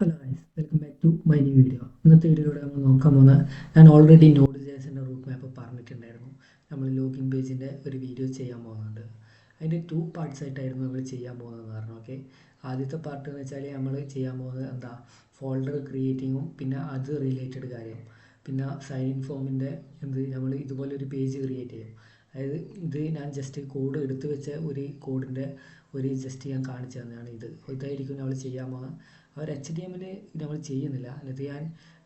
Hello guys welcome back to my new video ഇന്നത്തെ വീഡിയോയിലൂടെ നമ്മൾ നോക്കാൻ പോകുന്ന ഞാൻ ഓൾറെഡി നോഡ് ജേസിന്റെ റൂട്ട് മാപ്പ് പറഞ്ഞിട്ടുണ്ടായിരുന്നു. നമ്മൾ ലോഗിൻ പേജിന്റെ ഒരു വീഡിയോ ചെയ്യാൻ പോകുന്നുണ്ട്. അതിന്റെ ടു പാർട്സ് ആയിട്ടായിരുന്നു നമ്മൾ ചെയ്യാൻ പോകുന്നതെന്ന് പറഞ്ഞു ഓക്കെ ആദ്യത്തെ പാർട്ട് എന്ന് വെച്ചാൽ നമ്മൾ ചെയ്യാൻ പോകുന്നത് എന്താ? ഫോൾഡർ ക്രിയേറ്റിങ്ങും പിന്നെ അത് റിലേറ്റഡ് കാര്യം. പിന്നെ സൈൻ ഇൻ ഫോമിന്റെ എന്ത് നമ്മൾ ഇതുപോലെ ഒരു പേജ് ക്രിയേറ്റ് ചെയ്യും. അതായത് ഇത് ഞാൻ ജസ്റ്റ് കോഡ് എടുത്തു വെച്ച ഒരു കോഡിന്റെ ഒരു ജസ്റ്റ് ഞാൻ കാണിച്ചു തന്നതാണ് ഇത്. ഇതായിരിക്കും നമ്മൾ ചെയ്യാൻ പോകുന്നത്. അവർ എച്ച് ഡി എമ്മിൽ നമ്മൾ ചെയ്യുന്നില്ല. എന്നിട്ട് ഞാൻ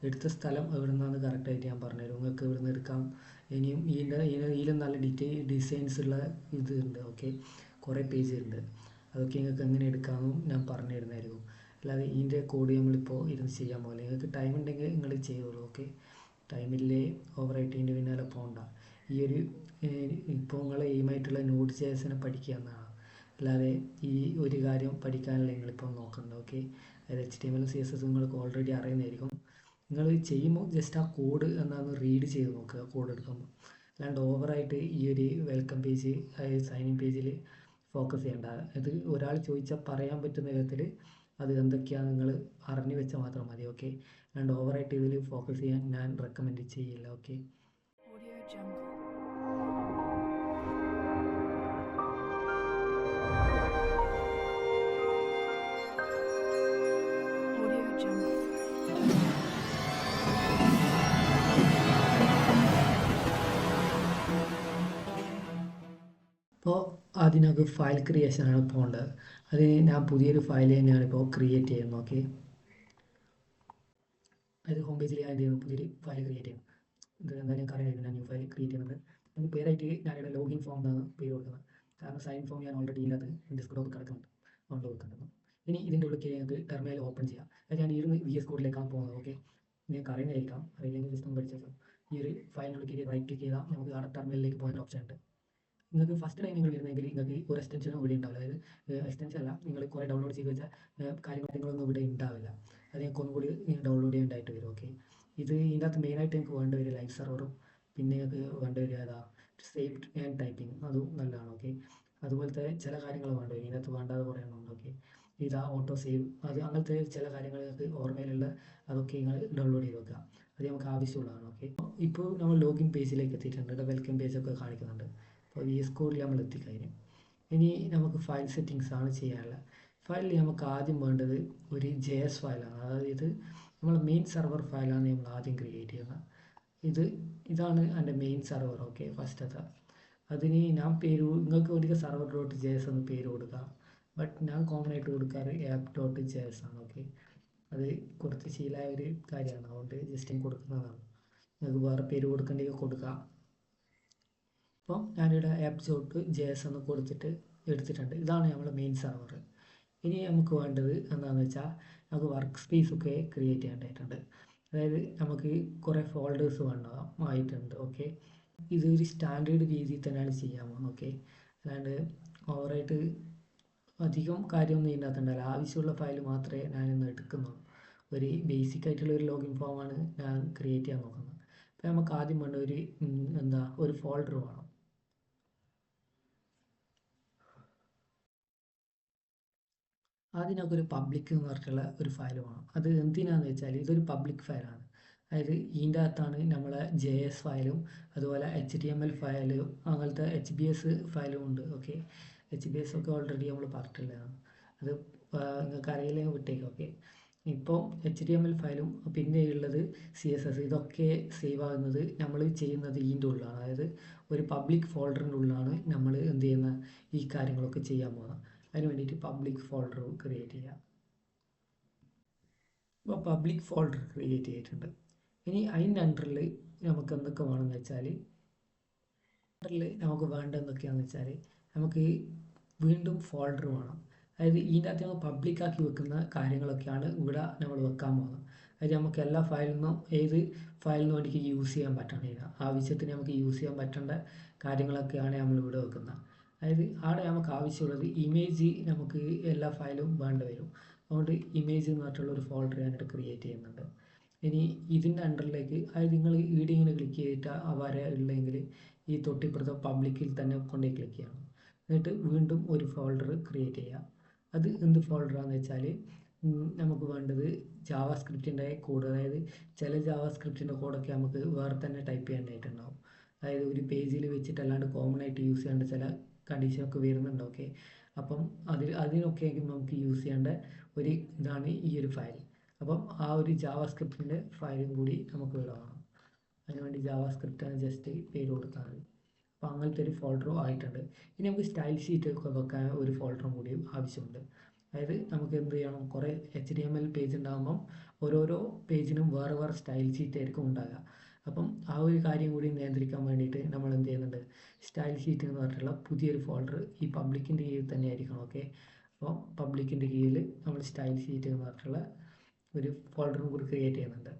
എടുത്ത സ്ഥലം എവിടെ നിന്നാണ് കറക്റ്റായിട്ട് ഞാൻ പറഞ്ഞുതരും. നിങ്ങൾക്ക് ഇവിടെ നിന്ന് എടുക്കാം. ഇനിയും ഇതിന്റെ ഇതിലും നല്ല ഡീറ്റെയിൽ ഡിസൈൻസ് ഉള്ള ഇത് ഉണ്ട് ഓക്കെ കുറേ പേജ് ഉണ്ട്. അതൊക്കെ നിങ്ങൾക്ക് എങ്ങനെ എടുക്കാമെന്നും ഞാൻ പറഞ്ഞു തരുന്നതായിരിക്കും അല്ലാതെ ഇതിന്റെ കോഡ് നമ്മളിപ്പോൾ ഇരുന്ന് ചെയ്യാൻ പോകില്ല? നിങ്ങൾക്ക് ടൈം ഉണ്ടെങ്കിൽ നിങ്ങൾ ചെയ്തോളൂ. ഓക്കെ ടൈമില്ലേ ഓവറായിട്ട് ഇതിന്റെ പിന്നാലെ പോകണ്ട ഈ ഒരു ഇപ്പോൾ നിങ്ങൾ എയിമായിട്ടുള്ള നോട്ട് ചേസിനെ പഠിക്കുക എന്നാണ്. അല്ലാതെ ഈ ഒരു കാര്യം പഠിക്കാനല്ല നിങ്ങളിപ്പോൾ നോക്കുന്നത് ഓക്കെ അതായത് H T M L C S S നിങ്ങൾക്ക് ഓൾറെഡി അറിയുന്നതായിരിക്കും. നിങ്ങൾ ചെയ്യുമ്പോൾ ജസ്റ്റ് ആ കോഡ് എന്താണെന്ന് റീഡ് ചെയ്ത് നോക്കുക കോഡ് എടുക്കുമ്പോൾ അല്ലാണ്ട് ഓവറായിട്ട് ഈ ഒരു വെൽക്കം പേജ് അതായത് സൈനിങ് പേജിൽ ഫോക്കസ് ചെയ്യേണ്ട. അത് ഒരാൾ ചോദിച്ചാൽ പറയാൻ പറ്റുന്ന വിധത്തിൽ അത് എന്തൊക്കെയാണ് നിങ്ങൾ അറിഞ്ഞു വെച്ചാൽ മാത്രം മതി ഓക്കെ അല്ലാണ്ട് ഓവറായിട്ട് ഇതിൽ ഫോക്കസ് ചെയ്യാൻ ഞാൻ റെക്കമെൻഡ് ചെയ്യില്ല ഓക്കെ ഇപ്പോൾ അതിനൊക്കെ ഫയൽ ഫയൽ ക്രിയേഷനാണ് പോകേണ്ടത് അതിന് ഞാൻ പുതിയൊരു ഫയൽ തന്നെയാണ് ഇപ്പോൾ ക്രിയേറ്റ് ചെയ്യുന്നത്. ഓക്കെ അതായത് ഹോം പേജിൽ ഞാൻ ചെയ്യുന്നത് ചെയ്യുന്നു? പുതിയൊരു ഫയൽ ക്രിയേറ്റ് ചെയ്യും ഇത് എന്തായാലും കറിയായിരുന്നു ഞാൻ ന്യൂ ഫയൽ ക്രിയേറ്റ് ചെയ്യുന്നത്. അതിന് പേരായിട്ട് ഞാനിവിടെ ലോഗിൻ ഫോം എന്നാണ് പേര് കൊടുക്കുന്നത്. കാരണം സൈൻ ഫോം ഞാൻ ഓൾറെഡി ഇല്ലാതെ ഡിസ്ക്രോപ്പ് കിടക്കുന്നുണ്ട്. അതുകൊണ്ട് കൊടുക്കുന്നത് ഇനി ഇതിന്റെ ഉള്ളിൽ ഞങ്ങൾക്ക് ടെർമിനൽ ഓപ്പൺ ചെയ്യാം. അത് ഞാൻ ഇരുന്ന് വി എസ് കോഡിലേക്കാണ് പോകുന്നത്. ഓക്കെ നിങ്ങൾക്ക് അറിയുന്നതായിരിക്കാം അറിയില്ലെങ്കിൽ ജസ്റ്റ് ഒന്ന് പഠിച്ചേക്കാം. ഈ ഒരു ഫയലിനുള്ളിൽ റൈറ്റ് ക്ലിക്ക് ചെയ്താൽ നമുക്ക് ആ ടെർമിനലിലേക്ക് പോകാൻ ഓപ്ഷൻ ഉണ്ട്. നിങ്ങൾക്ക് ഫസ്റ്റ് ടൈം നിങ്ങൾ വരുന്നെങ്കിൽ നിങ്ങൾക്ക് ഒരു എക്സ്റ്റൻഷനും ഇവിടെ ഉണ്ടാവില്ല. അതായത് എക്സ്റ്റൻഷൻ അല്ല നിങ്ങൾ കുറേ ഡൗൺലോഡ് ചെയ്ത് വെച്ച കാര്യങ്ങൾ നിങ്ങളൊന്നും ഇവിടെ ഉണ്ടാവില്ല. അത് നിങ്ങൾക്ക് ഒന്നും കൂടി ഡൗൺലോഡ് ചെയ്യേണ്ടതായിട്ട് വരും ഓക്കെ ഇത് ഇതിനകത്ത് മെയിനായിട്ട് നിങ്ങൾക്ക് വേണ്ട ഒരു ലൈവ് സെർവറും പിന്നെ നിങ്ങൾക്ക് വേണ്ട ഒരു ഏതാ സേവ് ആൻഡ് ടൈപ്പിംഗ് അതും നല്ലതാണ് ഓക്കെ അതുപോലത്തെ ചില കാര്യങ്ങൾ വേണ്ട വരും. ഇതിനകത്ത് വേണ്ടാതെ കുറേ എണ്ണം ഉണ്ട് ഓക്കെ ഇതാ ഓട്ടോ സേവ് അത് അങ്ങനത്തെ ചില കാര്യങ്ങൾ നിങ്ങൾക്ക് ഓർമ്മയിലുള്ള അതൊക്കെ നിങ്ങൾ ഡൗൺലോഡ് ചെയ്ത് വെക്കുക. അത് നമുക്ക് ആവശ്യമുള്ളതാണ് ഓക്കെ ഇപ്പോൾ നമ്മൾ ലോഗിൻ പേജിലേക്ക് എത്തിയിട്ടുണ്ട്. വെൽക്കം പേജൊക്കെ കാണിക്കുന്നുണ്ട്. അപ്പോൾ വി എസ് കോഡിൽ നമ്മൾ എത്തിക്കഴിഞ്ഞു ഇനി നമുക്ക് ഫയൽ സെറ്റിങ്സ് ആണ് ചെയ്യാനുള്ള ഫയലിൽ നമുക്ക് ആദ്യം വേണ്ടത് ഒരു ജെ എസ് ഫയലാണ് അതായത് നമ്മൾ മെയിൻ സെർവർ ഫയലാണ് നമ്മൾ ആദ്യം ക്രിയേറ്റ് ചെയ്യുന്നത്. ഇത് ഇതാണ് എന്റെ മെയിൻ സെർവർ ഓക്കെ ഫസ്റ്റത്തെ അതിന് ഞാൻ പേര് നിങ്ങൾക്ക് ഒരിക്കൽ സെർവർ ഡോട്ട് ജെ എസ് എന്ന് പേര് കൊടുക്കാം. ബട്ട് ഞാൻ കോമൺ ആയിട്ട് കൊടുക്കാറ് ആപ്പ് ഡോട്ട് ജെ എസ് ആണ് ഓക്കെ അത് കുറച്ച് ശീലമായ ഒരു കാര്യമാണ്. അതുകൊണ്ട് ജസ്റ്റ് കൊടുക്കുന്നതാണ്. നിങ്ങൾക്ക് വേറെ പേര് കൊടുക്കേണ്ടെങ്കിൽ കൊടുക്കാം. അപ്പോൾ ഞാനിവിടെ ആപ്പ് ഡോട്ട് ജെ എസ് എന്ന് കൊടുത്തിട്ട് എടുത്തിട്ടുണ്ട്. ഇതാണ് നമ്മുടെ മെയിൻ സെർവർ ഇനി നമുക്ക് വേണ്ടത് എന്താണെന്ന് വെച്ചാൽ നമുക്ക് വർക്ക് സ്പേസ് ഒക്കെ ക്രിയേറ്റ് ചെയ്യേണ്ടതായിട്ടുണ്ട്. അതായത് നമുക്ക് കുറേ ഫോൾഡേഴ്സ് വേണ്ടതായിട്ടുണ്ട് ഓക്കെ ഇതൊരു സ്റ്റാൻഡേർഡ് രീതിയിൽ തന്നെയാണ് ചെയ്യാൻ പോകുന്നത് ഓക്കെ അല്ലാണ്ട് ഓവറായിട്ട് അധികം കാര്യമൊന്നും ഇതിനകത്തുണ്ടല്ല ആവശ്യമുള്ള ഫയൽ മാത്രമേ ഞാനിന്ന് എടുക്കുന്നുള്ളൂ. ഒരു ബേസിക് ആയിട്ടുള്ള ഒരു ലോഗിൻ ഫോമാണ് ഞാൻ ക്രിയേറ്റ് ചെയ്യാൻ നോക്കുന്നത്. അപ്പോൾ നമുക്ക് ആദ്യം വേണ്ട ഒരു എന്താ ഒരു ഫോൾഡർ വേണം. ആദ്യം ഒരു പബ്ലിക് എന്ന് പറഞ്ഞിട്ടുള്ള ഒരു ഫയൽ വേണം. അത് എന്തിനാന്ന് വെച്ചാൽ ഇതൊരു പബ്ലിക് ഫയലാണ് അതായത് ഇതിന്റെ അകത്താണ് നമ്മളെ ജെ എസ് ഫയലും അതുപോലെ എച്ച് ടി എം എൽ ഫയലും അങ്ങനത്തെ എച്ച് ബി എസ് ഫയലും ഉണ്ട്. ഓക്കെ എച്ച് ബി എസ് ഒക്കെ ഓൾറെഡി നമ്മൾ പറഞ്ഞിട്ടുള്ളതാണ്. അത് നിങ്ങൾക്ക് അറിയില്ലെങ്കിൽ വിട്ടേക്കും. ഓക്കെ ഇപ്പോൾ എച്ച് ഡി എം എൽ ഫയലും പിന്നെ ഉള്ളത് സി എസ് എസ് ഇതൊക്കെ സേവ് ആകുന്നത് നമ്മൾ ചെയ്യുന്നത് ഇതിന്റെ ഉള്ളിലാണ്. അതായത് ഒരു പബ്ലിക് ഫോൾഡറിന്റെ ഉള്ളിലാണ് നമ്മൾ എന്ത് ചെയ്യുന്ന ഈ കാര്യങ്ങളൊക്കെ ചെയ്യാൻ പോകുന്നത്. അതിന് വേണ്ടിയിട്ട് പബ്ലിക് ഫോൾഡർ ക്രിയേറ്റ് ചെയ്യാം. ഇപ്പോൾ പബ്ലിക് ഫോൾഡർ ക്രിയേറ്റ് ചെയ്തിട്ടുണ്ട്. ഇനി അതിന്റെ അണ്ടറിൽ നമുക്ക് എന്തൊക്കെ വേണമെന്ന് വെച്ചാൽ അണ്ടറിൽ നമുക്ക് വേണ്ട എന്തൊക്കെയാണെന്ന് വെച്ചാൽ നമുക്ക് വീണ്ടും ഫോൾഡർ വേണം. അതായത് ഇതിന്റെ അകത്ത് നമ്മൾ പബ്ലിക്കാക്കി വെക്കുന്ന കാര്യങ്ങളൊക്കെയാണ് ഇവിടെ നമ്മൾ വെക്കാൻ പോകുന്നത്. അതായത് നമുക്ക് എല്ലാ ഫയലിൽ നിന്നും ഏത് ഫയലിൽ നിന്നും എനിക്ക് യൂസ് ചെയ്യാൻ പറ്റണം ഇതിന് ആവശ്യത്തിന് നമുക്ക് യൂസ് ചെയ്യാൻ പറ്റേണ്ട കാര്യങ്ങളൊക്കെയാണ് നമ്മൾ ഇവിടെ വെക്കുന്നത്. അതായത് അവിടെ നമുക്ക് ആവശ്യമുള്ളത് ഇമേജ് നമുക്ക് എല്ലാ ഫയലും വേണ്ട വരും. അതുകൊണ്ട് ഇമേജ് എന്ന് പറഞ്ഞിട്ടുള്ള ഒരു ഫോൾഡർ ഞാനിവിടെ ക്രിയേറ്റ് ചെയ്യുന്നുണ്ട്. ഇനി ഇതിന്റെ അണ്ടറിലേക്ക് അതായത് നിങ്ങൾ ഇങ്ങനെ ക്ലിക്ക് ചെയ്തിട്ട് ആ വര ഉള്ളെങ്കിൽ ഈ തൊട്ടിപ്പുറത്തെ പബ്ലിക്കിൽ തന്നെ കൊണ്ടുപോയി ക്ലിക്ക് ചെയ്യണം. എന്നിട്ട് വീണ്ടും ഒരു ഫോൾഡർ ക്രിയേറ്റ് ചെയ്യുക. അത് എന്ത് ഫോൾഡറാണെന്ന് വെച്ചാൽ നമുക്ക് വേണ്ടത് ജാവ സ്ക്രിപ്റ്റിന്റെ കോഡ് അതായത് ചില ജാവ സ്ക്രിപ്റ്റിന്റെ കോഡൊക്കെ നമുക്ക് വേറെ തന്നെ ടൈപ്പ് ചെയ്യേണ്ടതായിട്ടുണ്ടാവും അതായത് ഒരു പേജിൽ വെച്ചിട്ട് അല്ലാണ്ട് കോമൺ ആയിട്ട് യൂസ് ചെയ്യേണ്ട ചില കണ്ടീഷനൊക്കെ വരുന്നുണ്ട് ഓക്കെ അപ്പം അതിൽ അതിനൊക്കെ നമുക്ക് യൂസ് ചെയ്യേണ്ട ഒരു ഇതാണ് ഈ ഒരു ഫയൽ അപ്പം ആ ഒരു ജാവാ സ്ക്രിപ്റ്റിന്റെ ഫയലും കൂടി നമുക്ക് ഇവിടെ വേണം അതിനുവേണ്ടി ജാവ സ്ക്രിപ്റ്റാണ് ജസ്റ്റ് പേര് കൊടുത്താൽ മതി. അപ്പോൾ അങ്ങനത്തെ ഒരു ഫോൾഡറും ആയിട്ടുണ്ട്. ഇനി നമുക്ക് സ്റ്റൈൽ ഷീറ്റ് ഒക്കെ വെക്കാൻ ഒരു ഫോൾഡറും കൂടി ആവശ്യമുണ്ട്. അതായത് നമുക്ക് എന്ത് ചെയ്യണം? കുറേ H T M L page ഉണ്ടാകുമ്പം ഓരോരോ പേജിനും വേറെ വേറെ സ്റ്റൈൽ ഷീറ്റ് ആയിരിക്കും ഉണ്ടാകുക അപ്പം ആ ഒരു കാര്യം കൂടി നിയന്ത്രിക്കാൻ വേണ്ടിയിട്ട് നമ്മൾ എന്ത് ചെയ്യുന്നുണ്ട്? സ്റ്റൈൽ ഷീറ്റ് എന്ന് പറഞ്ഞിട്ടുള്ള പുതിയൊരു ഫോൾഡർ ഈ പബ്ലിക്കിന്റെ കീഴിൽ തന്നെ ആയിരിക്കണം ഓക്കെ അപ്പോൾ പബ്ലിക്കിന്റെ കീഴിൽ നമ്മൾ സ്റ്റൈൽ ഷീറ്റ് എന്ന് പറഞ്ഞിട്ടുള്ള ഒരു ഫോൾഡറും കൂടി ക്രിയേറ്റ് ചെയ്യുന്നുണ്ട്.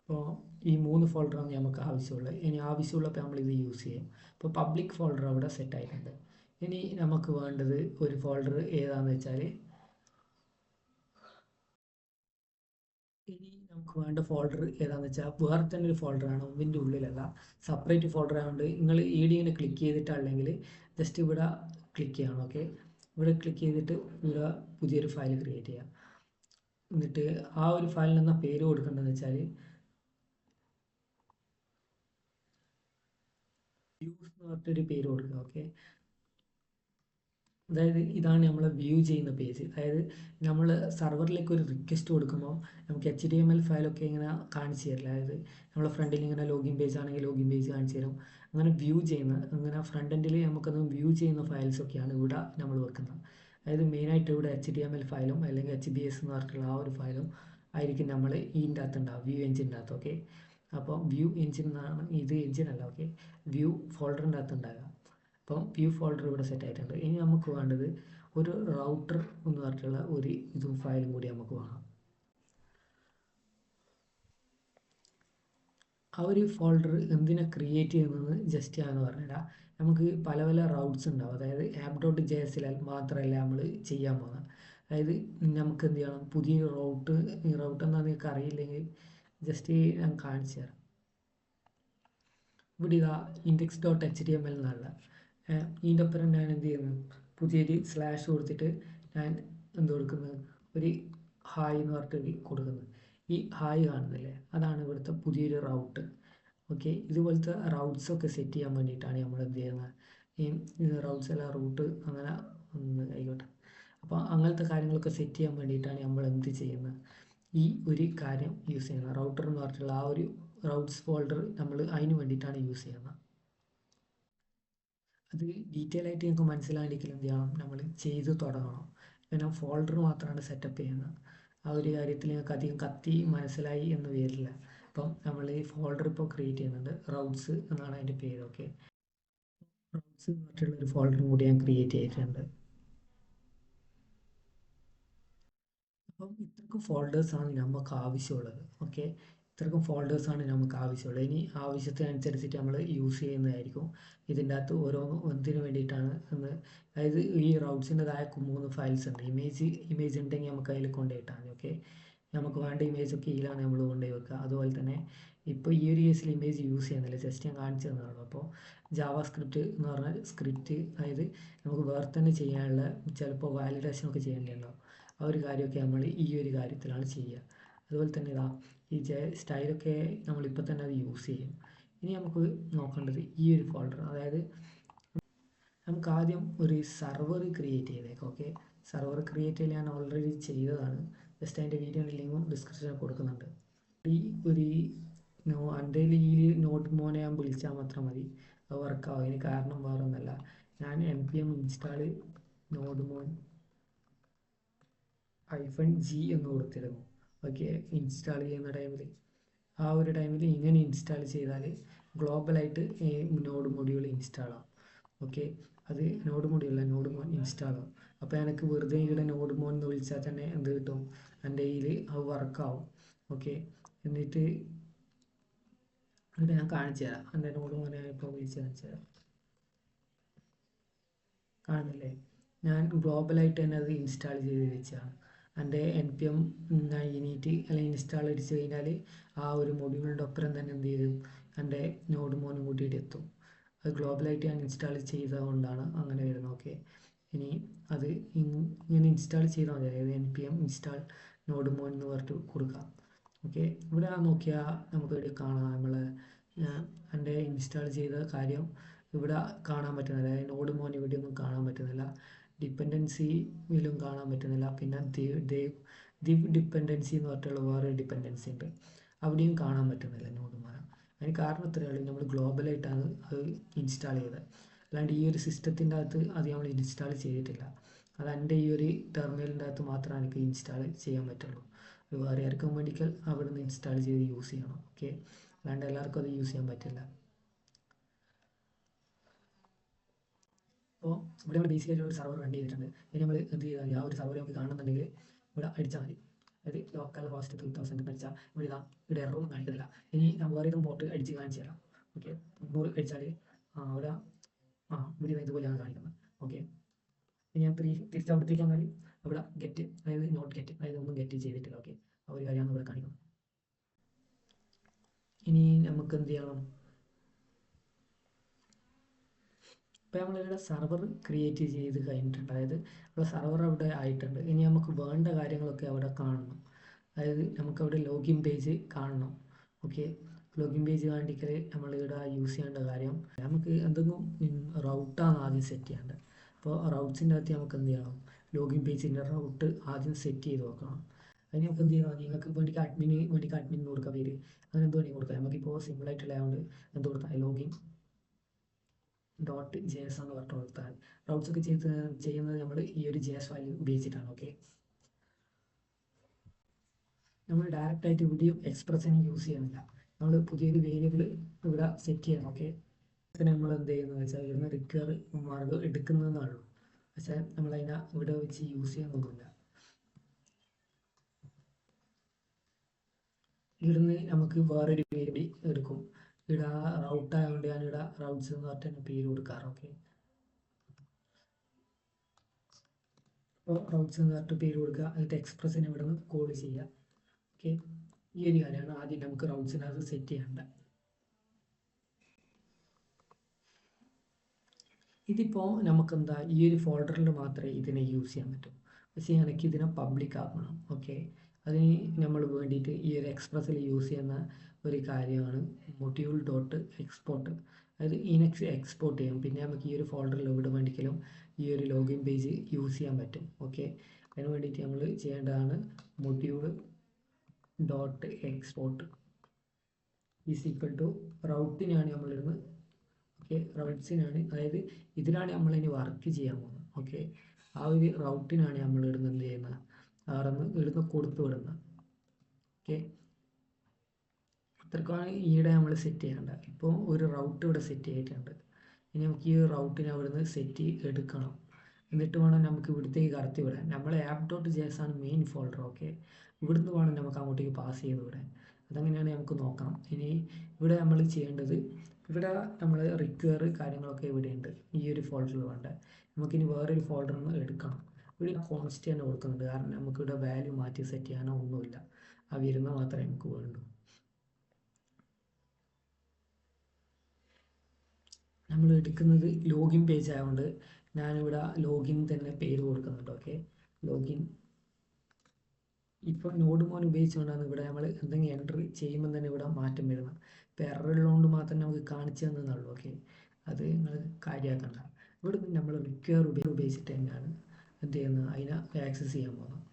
അപ്പോൾ ഈ മൂന്ന് ഫോൾഡറാണ് നമുക്ക് ആവശ്യമുള്ളത്. ഇനി ആവശ്യമുള്ളപ്പോൾ നമ്മൾ ഇത് യൂസ് ചെയ്യും. അപ്പോൾ പബ്ലിക് ഫോൾഡർ അവിടെ സെറ്റ് ആയിട്ടുണ്ട്. ഇനി നമുക്ക് വേണ്ടത് ഒരു ഫോൾഡർ ഏതാണെന്ന് വെച്ചാൽ ഇനി നമുക്ക് വേണ്ട ഫോൾഡർ ഏതാണെന്ന് വെച്ചാൽ വേറെ തന്നെ ഒരു ആണ് ഒന്നിന്റെ ഉള്ളിലല്ല. സെപ്പറേറ്റ് ഫോൾഡർ ആയതുകൊണ്ട് നിങ്ങൾ ഇ ഡി ഇങ്ങനെ ക്ലിക്ക് ചെയ്തിട്ടാണെങ്കിൽ ജസ്റ്റ് ഇവിടെ ക്ലിക്ക് ചെയ്യണം ഓക്കെ ഇവിടെ ക്ലിക്ക് ചെയ്തിട്ട് ഇവിടെ പുതിയൊരു ഫയൽ ക്രിയേറ്റ് ചെയ്യാം. എന്നിട്ട് ആ ഒരു ഫയലിന് എന്നാ പേര് കൊടുക്കേണ്ടതെന്ന് വെച്ചാൽ യൂസ് എന്ന് പറഞ്ഞിട്ടൊരു പേര് കൊടുക്കുക ഓക്കെ അതായത് ഇതാണ് നമ്മൾ വ്യൂ ചെയ്യുന്ന പേജ് അതായത് നമ്മൾ സെർവറിലേക്ക് ഒരു റിക്വസ്റ്റ് കൊടുക്കുമ്പോൾ നമുക്ക് എച്ച് ഡി എം എൽ ഫയലൊക്കെ ഇങ്ങനെ കാണിച്ചു തരില്ല. അതായത് നമ്മൾ ഫ്രണ്ടിൽ ഇങ്ങനെ ലോഗിൻ പേജ് ആണെങ്കിൽ ലോഗിൻ പേജ് കാണിച്ചു തരും. അങ്ങനെ വ്യൂ ചെയ്യുന്ന അങ്ങനെ ഫ്രണ്ട് എൻഡിൽ നമുക്കത് വ്യൂ ചെയ്യുന്ന ഫയൽസൊക്കെയാണ് ഇവിടെ നമ്മൾ വെക്കുന്നത്. അതായത് മെയിനായിട്ട് ഇവിടെ എച്ച് ഡി എം എൽ ഫയലും അല്ലെങ്കിൽ എച്ച് ബി എസ് എന്ന് പറഞ്ഞിട്ടുള്ള ആ ഒരു ഫയലും ആയിരിക്കും നമ്മൾ ഇതിന്റെ അകത്ത് ഉണ്ടാവും വ്യൂ എൻജിന്റെ അകത്ത് ഓക്കെ അപ്പോൾ വ്യൂ എഞ്ചിൻ എന്നാണ് ഇത് എഞ്ചിൻ അല്ല ഓക്കെ വ്യൂ ഫോൾഡറിന്റെ അകത്ത് ഉണ്ടാകുക അപ്പം വ്യൂ ഫോൾഡർ ഇവിടെ സെറ്റ് ആയിട്ടുണ്ട്. ഇനി നമുക്ക് വേണ്ടത് ഒരു റൗട്ടർ എന്ന് പറഞ്ഞിട്ടുള്ള ഒരു ഇതും ഫയലും കൂടി നമുക്ക് വേണം. ആ ഒരു ഫോൾഡർ എന്തിനാ ക്രിയേറ്റ് ചെയ്യുന്നത് ജസ്റ്റ് ഞാൻ പറഞ്ഞുതരാം. നമുക്ക് പല പല റൗട്ട്സ് ഉണ്ടാവും. അതായത് ആപ്പ് ഡോട്ട് ജെ എസിൽ മാത്രമല്ല നമ്മൾ ചെയ്യാൻ പോകുന്നത്. അതായത് നമുക്ക് എന്ത് ചെയ്യണം? പുതിയ റൗട്ട് ഈ റൗട്ട് എന്താണെന്ന് നിങ്ങൾക്ക് അറിയില്ലെങ്കിൽ ജസ്റ്റ് ഞാൻ കാണിച്ചു തരാം ഇവിടെ ഇതാ index dot H T M L എന്നുള്ള ഇതിന്റെ ഒപ്പം ഞാൻ എന്ത് ചെയ്യുന്നു? പുതിയൊരു സ്ലാഷ് കൊടുത്തിട്ട് ഞാൻ എന്ത് കൊടുക്കുന്നത് ഒരു ഹായ് എന്ന് പറഞ്ഞിട്ട് കൊടുക്കുന്നത് ഈ ഹായ് കാണുന്നില്ലേ? അതാണ് ഇവിടുത്തെ പുതിയൊരു റൗട്ട് ഓക്കെ ഇതുപോലത്തെ റൗട്ട്സ് ഒക്കെ സെറ്റ് ചെയ്യാൻ വേണ്ടിയിട്ടാണ് നമ്മൾ എന്ത് ചെയ്യുന്നത്? ഈ റൗട്ട്സ് അല്ല റൂട്ട് അങ്ങനെ ആയിക്കോട്ടെ. അപ്പോൾ അങ്ങനത്തെ കാര്യങ്ങളൊക്കെ സെറ്റ് ചെയ്യാൻ വേണ്ടിയിട്ടാണ് നമ്മൾ എന്ത് ചെയ്യുന്നത്? ഈ ഒരു കാര്യം യൂസ് ചെയ്യുന്നത്. റൗട്ടർ എന്ന് പറഞ്ഞിട്ടുള്ള ആ ഒരു റൗട്ട്സ് ഫോൾഡർ നമ്മൾ അതിന് വേണ്ടിയിട്ടാണ് യൂസ് ചെയ്യുന്നത്. അത് ഡീറ്റെയിൽ ആയിട്ട് ഞങ്ങൾക്ക് മനസ്സിലായിരിക്കില്ല എന്ത് ചെയ്യണം. നമ്മൾ ചെയ്ത് തുടങ്ങണം. പിന്നെ ഫോൾഡർ മാത്രമാണ് സെറ്റപ്പ് ചെയ്യുന്നത്. ആ ഒരു കാര്യത്തിൽ ഞങ്ങൾക്ക് അധികം കത്തി മനസ്സിലായി എന്ന് വരില്ല. അപ്പം നമ്മൾ ഈ ഫോൾഡർ ഇപ്പോൾ ക്രിയേറ്റ് ചെയ്യുന്നുണ്ട്. റൗട്ട്സ് എന്നാണ് അതിന്റെ പേര് ഓക്കെ റൗട്ട്സ് എന്ന് പറഞ്ഞിട്ടുള്ള ഒരു ഫോൾഡറും കൂടി ഞാൻ ക്രിയേറ്റ് ചെയ്തിട്ടുണ്ട്. അപ്പം ഇത്രക്കും ഫോൾഡേഴ്സാണ് നമുക്ക് ആവശ്യമുള്ളത് ഓക്കെ ഇത്രക്കും ഫോൾഡേഴ്സാണ് നമുക്ക് ആവശ്യമുള്ളത്. ഇനി ആവശ്യത്തിനനുസരിച്ചിട്ട് നമ്മൾ യൂസ് ചെയ്യുന്നതായിരിക്കും. ഇതിന്റെ അകത്ത് ഓരോ എന്തിനു വേണ്ടിയിട്ടാണ് എന്ന് അതായത് ഈ റൗട്ട്സിന്റെ താഴെ മൂന്ന് ഫയൽസ് ഉണ്ട്. ഇമേജ് ഇമേജ് ഉണ്ടെങ്കിൽ നമുക്ക് അതിൽ കൊണ്ടുപോയിട്ടാൽ മതി ഓക്കെ നമുക്ക് വേണ്ട ഇമേജ് ഒക്കെ ഇതിലാണ് നമ്മൾ കൊണ്ടുപോയി വെക്കുക. അതുപോലെ തന്നെ ഇപ്പോൾ ഈ ഒരു കേസിൽ ഇമേജ് യൂസ് ചെയ്യുന്നില്ല. ജസ്റ്റ് ഞാൻ കാണിച്ചു തന്നതാണ്. അപ്പോൾ ജാവ സ്ക്രിപ്റ്റ് എന്ന് പറഞ്ഞാൽ സ്ക്രിപ്റ്റ് അതായത് നമുക്ക് വേറെ തന്നെ ചെയ്യാനുള്ള ചിലപ്പോൾ വാലിഡേഷൻ ഒക്കെ ചെയ്യേണ്ടതുണ്ടാവും ആ ഒരു കാര്യമൊക്കെ നമ്മൾ ഈ ഒരു കാര്യത്തിലാണ് ചെയ്യുക. അതുപോലെ തന്നെ ഇതാ ഈ ജെ സ്റ്റൈലൊക്കെ നമ്മളിപ്പോൾ തന്നെ അത് യൂസ് ചെയ്യും. ഇനി നമുക്ക് നോക്കേണ്ടത് ഈ ഒരു ഫോൾഡർ അതായത് നമുക്ക് ആദ്യം ഒരു സെർവർ ക്രിയേറ്റ് ചെയ്തേക്കാം ഓക്കെ സെർവർ ക്രിയേറ്റ് ചെയ്യാൻ ഓൾറെഡി ചെയ്തതാണ്. ജസ്റ്റ് അതിന്റെ വീഡിയോ ലിങ്കും ഡിസ്ക്രിപ്ഷനിൽ കൊടുക്കുന്നുണ്ട്. ഈ ഒരു നോ എന്റെ ഈ നോട്ട് മോനെ ഞാൻ വിളിച്ചാൽ മാത്രം മതി. അത് വർക്കാവും അതിന് കാരണം വേറെ ഒന്നല്ല. ഞാൻ N P M install nodemon hyphen G എന്ന് കൊടുത്തിരുന്നു ഓക്കെ ഇൻസ്റ്റാൾ ചെയ്യുന്ന ടൈമിൽ ആ ഒരു ടൈമിൽ ഇങ്ങനെ ഇൻസ്റ്റാൾ ചെയ്താൽ ഗ്ലോബലായിട്ട് നോഡ് മൊഡ്യൂൾ ഇൻസ്റ്റാൾ ആവും. ഓക്കെ അത് നോഡ് മൊഡ്യൂളല്ല നോഡ് മോൺ ഇൻസ്റ്റാൾ ആവും. അപ്പോൾ എനിക്ക് വെറുതെ ഇവിടെ നോഡ് മോൺ എന്ന് വിളിച്ചാൽ തന്നെ എന്ത് കിട്ടും? എന്റെ കയ്യിൽ അത് വർക്കാവും ഓക്കെ എന്നിട്ട് ഇവിടെ ഞാൻ കാണിച്ചു തരാം. എന്റെ നോഡ് മോനെ ഇപ്പോൾ വിളിച്ച് കാണിച്ചു തരാം. കാണുന്നില്ലേ? ഞാൻ ഗ്ലോബലായിട്ട് തന്നെ അത് ഇൻസ്റ്റാൾ ചെയ്ത് വെച്ചതാണ് എന്റെ എൻ പി എം യൂണിറ്റ് അല്ലെങ്കിൽ ഇൻസ്റ്റാൾ അടിച്ച് കഴിഞ്ഞാൽ ആ ഒരു മൊഡ്യൂളിന്റെ ഒപ്പരം തന്നെ എന്ത് ചെയ്യും എന്റെ നോഡ് മോനും കൂട്ടിയിട്ട് എത്തും. അത് ഗ്ലോബലായിട്ട് ഞാൻ ഇൻസ്റ്റാൾ ചെയ്തതുകൊണ്ടാണ് അങ്ങനെ വരുന്നത്. ഓക്കെ. ഇനി അത് ഇങ്ങനെ ഇൻസ്റ്റാൾ ചെയ്താൽ മതി. അതായത് N P M install nodemon എന്ന് പറഞ്ഞിട്ട് കൊടുക്കാം. ഓക്കെ. ഇവിടെ നോക്കിയാൽ നമുക്ക് ഇവിടെ കാണാം. നമ്മൾ എന്റെ ഇൻസ്റ്റാൾ ചെയ്ത കാര്യം ഇവിടെ കാണാൻ പറ്റുന്നില്ല. നോഡ് മോൻ ഇവിടെ ഒന്നും കാണാൻ പറ്റുന്നില്ല. ഡിപ്പെൻഡൻസിയിലും കാണാൻ പറ്റുന്നില്ല. പിന്നെ ദേവ് ദിവ് ഡിപ്പെൻഡൻസി എന്ന് പറഞ്ഞിട്ടുള്ള വേറെ ഡിപ്പെൻഡൻസി ഉണ്ട്. അവിടെയും കാണാൻ പറ്റുന്നില്ല നോഡ് മോന അതിന് കാരണം ഇത്രയേ നമ്മൾ ഗ്ലോബലായിട്ടാണ് അത് ഇൻസ്റ്റാൾ ചെയ്തത്. അല്ലാണ്ട് ഈ ഒരു സിസ്റ്റത്തിന്റെ അകത്ത് അത് നമ്മൾ ഇൻസ്റ്റാൾ ചെയ്തിട്ടില്ല. അത് എന്റെ ഈ ഒരു ടെർമിനലിന്റെ അകത്ത് മാത്രമേ എനിക്ക് ഇൻസ്റ്റാൾ ചെയ്യാൻ പറ്റുള്ളൂ. അത് വേറെ ആർക്കും വേണ്ടിക്കൽ അവിടെ നിന്ന് ഇൻസ്റ്റാൾ ചെയ്ത് യൂസ് ചെയ്യണം. ഓക്കെ അല്ലാണ്ട് എല്ലാവർക്കും അത് യൂസ് ചെയ്യാൻ പറ്റില്ല. അപ്പോൾ ഇവിടെ നമ്മൾ ബേസിക് ആയിട്ട് ഒരു സർവർ റൺ ചെയ്തിട്ടുണ്ട്. ഇനി നമ്മൾ എന്ത് ചെയ്താൽ മതി ആ ഒരു സർവർ നമുക്ക് കാണുന്നുണ്ടെങ്കിൽ ഇവിടെ അടിച്ചാൽ മതി. അതായത് ലോക്കൽ ഹോസ്റ്റ് ത്രീ തൗസൻഡ് അടിച്ചാൽ ഇവിടെ ഇതാ ഇവിടെ എററും കാണിക്കുന്നില്ല. ഇനി വേറെ ഇതും പോർട്ട് അടിച്ച് കാണിച്ചു തരാം. ഓക്കെ നൂറ് അടിച്ചാൽ അവിടെ ആ ഇവിടെ ഇതാ ഇതുപോലെയാണ് കാണിക്കുന്നത്. ഓക്കെ ഞാൻ ത്രീ തിരിച്ചവിടത്തേക്ക് വന്നാൽ ഇവിടെ ഗെറ്റ് അതായത് നോട്ട് ഗെറ്റ് അതായത് ഒന്നും ഗെറ്റ് ചെയ്തിട്ടില്ല. ഓക്കെ ആ ഒരു കാര്യമാണ് ഇവിടെ കാണിക്കുന്നത്. ഇനി നമുക്ക് എന്ത് ചെയ്യണം? ഇപ്പോൾ നമ്മളിവിടെ സെർവർ ക്രിയേറ്റ് ചെയ്ത് കഴിഞ്ഞിട്ടുണ്ട്. അതായത് ഇവിടെ സെർവർ അവിടെ ആയിട്ടുണ്ട്. ഇനി നമുക്ക് വേണ്ട കാര്യങ്ങളൊക്കെ അവിടെ കാണണം. അതായത് നമുക്കവിടെ ലോഗിൻ പേജ് കാണണം. ഓക്കെ ലോഗിൻ പേജ് കാണിക്കൽ നമ്മളിവിടെ യൂസ് ചെയ്യേണ്ട കാര്യം. നമുക്ക് എന്തെങ്കിലും റൗട്ടാണ് ആദ്യം സെറ്റ് ചെയ്യേണ്ടത്. അപ്പോൾ റൗട്ട്സിന്റെ അകത്ത് നമുക്ക് എന്ത് ചെയ്യണം? ലോഗിൻ പേജിന്റെ റൗട്ട് ആദ്യം സെറ്റ് ചെയ്ത് വെക്കണം. അതിന് നമുക്ക് എന്ത് ചെയ്യണം? നിങ്ങൾക്ക് വേണ്ടിക്ക് അഡ്മിന് വേണ്ടിക്ക് അഡ്മിൻ കൊടുക്കുക പേര്. അങ്ങനെ എന്ത് വേണമെങ്കിൽ കൊടുക്കാം. നമുക്കിപ്പോൾ സിമ്പിളായിട്ടുള്ളതുകൊണ്ട് എന്ത് കൊടുത്താൽ ലോഗിൻ ഡോട്ട് ജെ എന്ന് പറഞ്ഞിട്ട് കൊടുത്താൽ റൗട്ട്സ് ഒക്കെ ചെയ്ത് ചെയ്യുന്നത് നമ്മൾ ഈ ഒരു ജെ വാല്യൂ ഉപയോഗിച്ചിട്ടാണ് ഓക്കെ നമ്മൾ ഡയറക്റ്റ് ആയിട്ട് ഇവിടെയും എക്സ്പ്രസ്സിനെ യൂസ് ചെയ്യുന്നില്ല. നമ്മൾ പുതിയൊരു വേരിയബിൾ ഇവിടെ സെറ്റ് ചെയ്യണം ഓക്കെ പിന്നെ നമ്മൾ എന്ത് ചെയ്യുന്നത് വെച്ചാൽ ഇവിടുന്ന് റിക്കർ മാർഗം എടുക്കുന്നതെന്നേ ഉള്ളൂ പക്ഷേ നമ്മളതിനെ ഇവിടെ വെച്ച് യൂസ് ചെയ്യാൻ ചെയ്യുന്നൊന്നുമില്ല ഇവിടുന്ന് നമുക്ക് വേറൊരു വേരിയബിൾ എടുക്കും. ഇവിടെ റൗട്ട് ആയതുകൊണ്ട് ഞാൻ ഇട റൗട്ട്സ് എന്ന് പറഞ്ഞിട്ട് പേര് കൊടുക്കാറ് ഓക്കെ അപ്പോൾ റൗട്ട്സ് എന്ന് പറഞ്ഞിട്ട് പേര് കൊടുക്കുക എന്നിട്ട് എക്സ്പ്രസ്സിനെ ഇവിടെ നിന്ന് കോൾ ചെയ്യുക ഓക്കെ ഈ ഒരു കാര്യമാണ് ആദ്യം നമുക്ക് റൗട്ട്സിനകത്ത് സെറ്റ് ചെയ്യേണ്ടത്. ഇതിപ്പോൾ നമുക്ക് എന്താ ഈ ഒരു ഫോൾഡറിൽ മാത്രമേ ഇതിനെ യൂസ് ചെയ്യാൻ പറ്റൂ. പക്ഷേ എനിക്ക് ഇതിനെ പബ്ലിക് ആക്കണം ഓക്കെ അതിന് നമ്മൾ വേണ്ടിയിട്ട് ഈ ഒരു എക്സ്പ്രസ്സിൽ യൂസ് ചെയ്യുന്ന ഒരു കാര്യമാണ് മൊഡ്യൂൾ ഡോട്ട് എക്സ്പോർട്ട് അതായത് ഇനെക്സ് എക്സ്പോർട്ട് ചെയ്യാം. പിന്നെ നമുക്ക് ഈ ഒരു ഫോൾഡറിൽ എവിടെ വേണ്ടിക്കലും ഈ ഒരു ലോഗിൻ പേജ് യൂസ് ചെയ്യാൻ പറ്റും. ഓക്കെ അതിന് വേണ്ടിയിട്ട് നമ്മൾ ചെയ്യേണ്ടതാണ് module dot export is equal to റൗട്ടിനാണ് നമ്മളിരുന്ന് ഓക്കെ റൗട്ട്സിനാണ് അതായത് ഇതിലാണ് നമ്മൾ ഇനി വർക്ക് ചെയ്യാൻ പോകുന്നത്. ഓക്കെ ആ ഒരു റൗട്ടിനാണ് നമ്മളിരുന്ന് എന്ത് ചെയ്യുന്നത്? ആറന്ന് എഴുതുന്ന കൊടുത്തു വിടുന്നത് ഓക്കെ അത്രക്കാണ് ഈയിടെ നമ്മൾ സെറ്റ് ചെയ്യേണ്ടത്. ഇപ്പോൾ ഒരു റൗട്ട് ഇവിടെ സെറ്റ് ചെയ്തിട്ടുണ്ട്. ഇനി നമുക്ക് ഈ റൗട്ടിനെ അവിടുന്ന് സെറ്റ് എടുക്കണം. എന്നിട്ട് വേണം നമുക്ക് ഇവിടത്തേക്ക് കടത്തി വിടാൻ. നമ്മൾ ആപ്പ് ഡോട്ട് ജേസ് ആണ് മെയിൻ ഫോൾഡർ ഓക്കെ ഇവിടുന്ന് വേണം നമുക്ക് അങ്ങോട്ടേക്ക് പാസ് ചെയ്ത് വിടാൻ. അതങ്ങനെയാണ് നമുക്ക് നോക്കാം. ഇനി ഇവിടെ നമ്മൾ ചെയ്യേണ്ടത് ഇവിടെ നമ്മൾ റിക്വയർ കാര്യങ്ങളൊക്കെ ഇവിടെയുണ്ട്. ഈ ഒരു ഫോൾഡറിൽ വേണ്ട നമുക്കിനി വേറൊരു ഫോൾഡറിൽ നിന്ന് എടുക്കണം. ഇവിടെ കോൺസ്റ്റ് തന്നെ കൊടുക്കുന്നുണ്ട് കാരണം നമുക്കിവിടെ വാല്യൂ മാറ്റി സെറ്റ് ചെയ്യാനോ ഒന്നുമില്ല. ആ വരുന്ന മാത്രമേ നമുക്ക് വേണ്ടൂ നമ്മൾ എടുക്കുന്നത് ലോഗിൻ പേജ് ആയതുകൊണ്ട് ഞാനിവിടെ ലോഗിൻ തന്നെ പേര് കൊടുക്കുന്നുണ്ട് ഓക്കെ ലോഗിൻ ഇപ്പോൾ നോഡ് മോൻ ഉപയോഗിച്ചുകൊണ്ടാണ് ഇവിടെ നമ്മൾ എന്തെങ്കിലും എന്റർ ചെയ്യുമ്പോൾ തന്നെ ഇവിടെ മാറ്റം വരുന്നത്. ഇപ്പോൾ എറർ ഉള്ളതുകൊണ്ട് മാത്രം നമുക്ക് കാണിച്ചു തന്നെന്നുള്ളൂ ഓക്കെ അത് നിങ്ങൾ കാര്യമാക്കണ്ട. ഇവിടെ നമ്മൾ റിക്വയർ ഉപയോഗം ഉപയോഗിച്ചിട്ട് തന്നെയാണ് എന്ത് ചെയ്യുന്നത് അതിനെ ആക്സസ് ചെയ്യാൻ പോകുന്നത്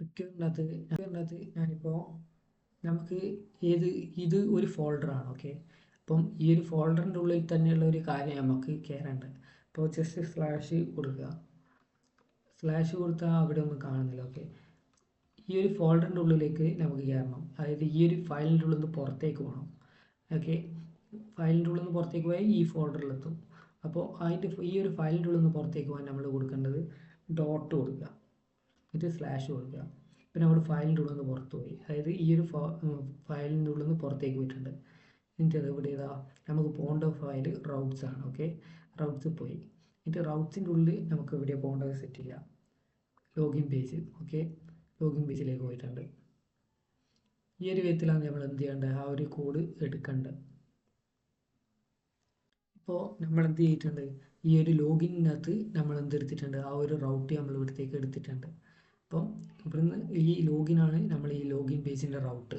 റിക്വയറിനകത്ത് റിക്വയറിനകത്ത് ഞാനിപ്പോൾ നമുക്ക് ഏത് ഇത് ഒരു ഫോൾഡറാണ് ഓക്കെ അപ്പം ഈ ഒരു ഫോൾഡറിന്റെ ഉള്ളിൽ തന്നെയുള്ള ഒരു കാര്യം നമുക്ക് കയറേണ്ടത് അപ്പോൾ ജസ്റ്റ് സ്ലാഷ് കൊടുക്കുക. സ്ലാഷ് കൊടുത്താൽ അവിടെ ഒന്നും കാണുന്നില്ല ഓക്കെ ഈ ഒരു ഫോൾഡറിന്റെ ഉള്ളിലേക്ക് നമുക്ക് കയറണം. അതായത് ഈ ഒരു ഫയലിന്റെ ഉള്ളിൽ നിന്ന് പുറത്തേക്ക് പോകണം. ഓക്കെ ഫയലിന്റെ ഉള്ളിൽ നിന്ന് പുറത്തേക്ക് പോയാൽ ഈ ഫോൾഡറിലെത്തും അപ്പോൾ അതിന്റെ ഈ ഒരു ഫയലിന്റെ ഉള്ളിൽ നിന്ന് പുറത്തേക്ക് പോകാൻ നമ്മൾ കൊടുക്കേണ്ടത് ഡോട്ട് കൊടുക്കുക. എന്നിട്ട് സ്ലാഷ് കൊടുക്കുക. പിന്നെ നമ്മൾ ഫയലിന്റെ ഉള്ളിൽ നിന്ന് പുറത്ത് പോയി. അതായത് ഈ ഒരു ഫയലിന്റെ ഉള്ളിൽ നിന്ന് പുറത്തേക്ക് പോയിട്ടുണ്ട്. എന്നിട്ട് അത് ഇവിടെ ഇതാ നമുക്ക് പോകേണ്ട ഫയൽ റൗട്ട്സ് ആണ്. ഓക്കെ റൗട്ട്സ് പോയി. എന്നിട്ട് റൗട്ട്സിന്റെ ഉള്ളിൽ നമുക്ക് ഇവിടെ പോകേണ്ടത്? സെറ്റ് ചെയ്യാം. Login page. ഓക്കെ ലോഗിൻ പേജിലേക്ക് പോയിട്ടുണ്ട്. ഈ ഒരു വിധത്തിലാണ് നമ്മൾ എന്ത് ചെയ്യേണ്ടത്? ആ ഒരു കോഡ് എടുക്കേണ്ടത്. ഇപ്പോൾ നമ്മൾ എന്ത് ചെയ്തിട്ടുണ്ട്? ഈ ഒരു ലോഗിനകത്ത് നമ്മൾ എന്ത് എടുത്തിട്ടുണ്ട്? ആ ഒരു റൗട്ട് നമ്മൾ ഇവിടത്തേക്ക് എടുത്തിട്ടുണ്ട്. അപ്പം ഇവിടുന്ന് ഈ ലോഗിനാണ് നമ്മൾ ഈ ലോഗിൻ പേജിന്റെ റൗട്ട്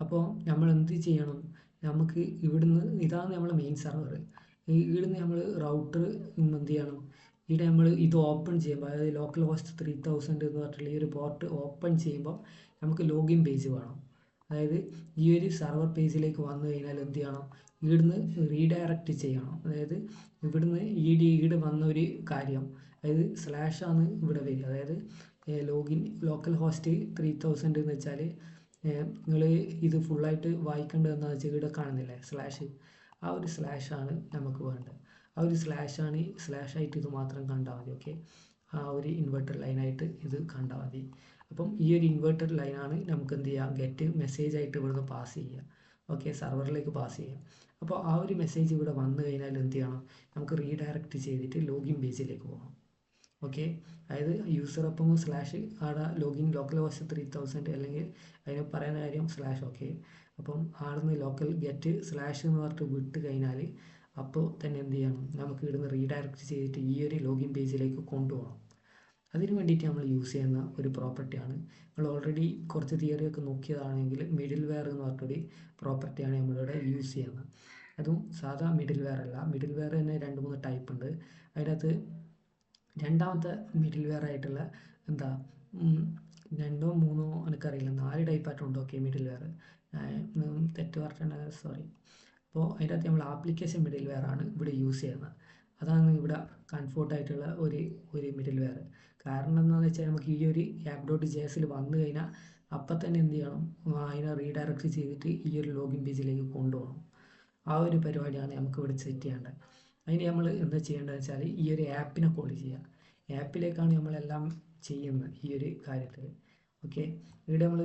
അപ്പോൾ നമ്മൾ എന്ത് ചെയ്യണം? നമുക്ക് ഇവിടുന്ന് ഇതാണ് നമ്മളെ മെയിൻ സെർവർ ഇവിടുന്ന് നമ്മൾ റൗട്ടർ എന്ത് ചെയ്യണം? ഇവിടെ നമ്മൾ ഇത് ഓപ്പൺ ചെയ്യുമ്പോൾ അതായത് ലോക്കൽ ഹോസ്റ്റ് ത്രീ തൗസൻഡ് എന്ന് പറഞ്ഞിട്ടുള്ള ഈ ഒരു പോർട്ട് ഓപ്പൺ ചെയ്യുമ്പോൾ നമുക്ക് ലോഗിൻ പേജ് വേണം. അതായത് ഈ ഒരു സെർവർ പേജിലേക്ക് വന്നു കഴിഞ്ഞാൽ എന്ത് ചെയ്യണം? ഇവിടുന്ന് റീഡയറക്റ്റ് ചെയ്യണം. അതായത് ഇവിടുന്ന് ഈ ഡി ഈട് വന്ന ഒരു കാര്യം അതായത് സ്ലാഷ് ആണ് ഇവിടെ വരിക. അതായത് login local host three thousand എന്ന് വെച്ചാൽ നിങ്ങൾ ഇത് ഫുള്ളായിട്ട് വായിക്കേണ്ടതെന്ന് വെച്ചാൽ ഇവിടെ കാണുന്നില്ലേ? സ്ലാഷ് ആ ഒരു സ്ലാഷ് ആണ് നമുക്ക് വേണ്ടത്. ആ ഒരു സ്ലാഷ് ആണ് സ്ലാഷ് ആയിട്ട് ഇത് മാത്രം കണ്ടാൽ മതി ഓക്കെ ആ ഒരു ഇൻവെർട്ടർ ലൈനായിട്ട് ഇത് കണ്ടാൽ മതി. അപ്പം ഈ ഒരു ഇൻവെർട്ടർ ലൈനാണ് നമുക്ക് എന്ത് ചെയ്യാം? ഗെറ്റ് മെസ്സേജ് ആയിട്ട് ഇവിടുന്ന് പാസ് ചെയ്യുക ഓക്കെ സെർവറിലേക്ക് പാസ് ചെയ്യാം. അപ്പോൾ ആ ഒരു മെസ്സേജ് ഇവിടെ വന്നു കഴിഞ്ഞാൽ എന്ത് ചെയ്യണം? നമുക്ക് റീഡയറക്റ്റ് ചെയ്തിട്ട് ലോഗിൻ പേജിലേക്ക് പോകണം ഓക്കെ അതായത് യൂസർ അപ്പം സ്ലാഷ് ആടെ ലോഗിൻ ലോക്കൽ വശം ത്രീ തൗസൻഡ് അല്ലെങ്കിൽ അതിന് പറയുന്ന കാര്യം സ്ലാഷ് ഓക്കെ അപ്പം ആടുന്ന് ലോക്കൽ ഗെറ്റ് സ്ലാഷ് എന്ന് പറഞ്ഞിട്ട് വിട്ട് കഴിഞ്ഞാൽ അപ്പോൾ തന്നെ എന്ത് ചെയ്യണം? നമുക്ക് ഇവിടുന്ന് റീഡയറക്റ്റ് ചെയ്തിട്ട് ഈ ഒരു ലോഗിൻ പേജിലേക്ക് കൊണ്ടുപോകണം. അതിന് വേണ്ടിയിട്ട് നമ്മൾ യൂസ് ചെയ്യുന്ന ഒരു പ്രോപ്പർട്ടിയാണ് നമ്മൾ ഓൾറെഡി കുറച്ച് തിയറി ഒക്കെ നോക്കിയതാണെങ്കിൽ മിഡിൽ വെയർ എന്ന് പറഞ്ഞൊരു പ്രോപ്പർട്ടിയാണ് നമ്മളിവിടെ യൂസ് ചെയ്യുന്നത്. അതും സാധാ മിഡിൽ വെയർ അല്ല. മിഡിൽ വെയർ തന്നെ രണ്ട് മൂന്ന് ടൈപ്പ് ഉണ്ട്. അതിനകത്ത് രണ്ടാമത്തെ മിഡിൽ വെയർ ആയിട്ടുള്ള എന്താ രണ്ടോ മൂന്നോ എനിക്കറിയില്ല നാല് ടൈപ്പായിട്ടുണ്ട് ഓക്കെ മിഡിൽ വെയർ തെറ്റ് പറഞ്ഞ സോറി അപ്പോൾ അതിന്റെ അകത്ത് നമ്മൾ ആപ്ലിക്കേഷൻ മിഡിൽ വെയർ ആണ് ഇവിടെ യൂസ് ചെയ്യുന്നത്. അതാണ് ഇവിടെ കംഫോർട്ട് ആയിട്ടുള്ള ഒരു ഒരു മിഡിൽ വെയർ കാരണം എന്താണെന്ന് വെച്ചാൽ നമുക്ക് ഈ ഒരു ആപ്പ് ഡോട്ട് ജെ എസിൽ വന്നു കഴിഞ്ഞാൽ അപ്പം തന്നെ എന്ത് ചെയ്യണം? അതിനെ റീഡയറക്റ്റ് ചെയ്തിട്ട് ഈ ഒരു ലോഗിൻ പേജിലേക്ക് കൊണ്ടുപോകണം. ആ ഒരു പരിപാടിയാണ് നമുക്ക് ഇവിടെ സെറ്റ് ചെയ്യേണ്ടത്. അതിന് നമ്മൾ എന്താ ചെയ്യേണ്ടതെന്ന് വെച്ചാൽ ഈ ഒരു ആപ്പിനെ കോൾ ചെയ്യുക. ആപ്പിലേക്കാണ് നമ്മളെല്ലാം ചെയ്യുന്നത് ഈ ഒരു കാര്യത്തിൽ. ഓക്കെ ഇവിടെ നമ്മൾ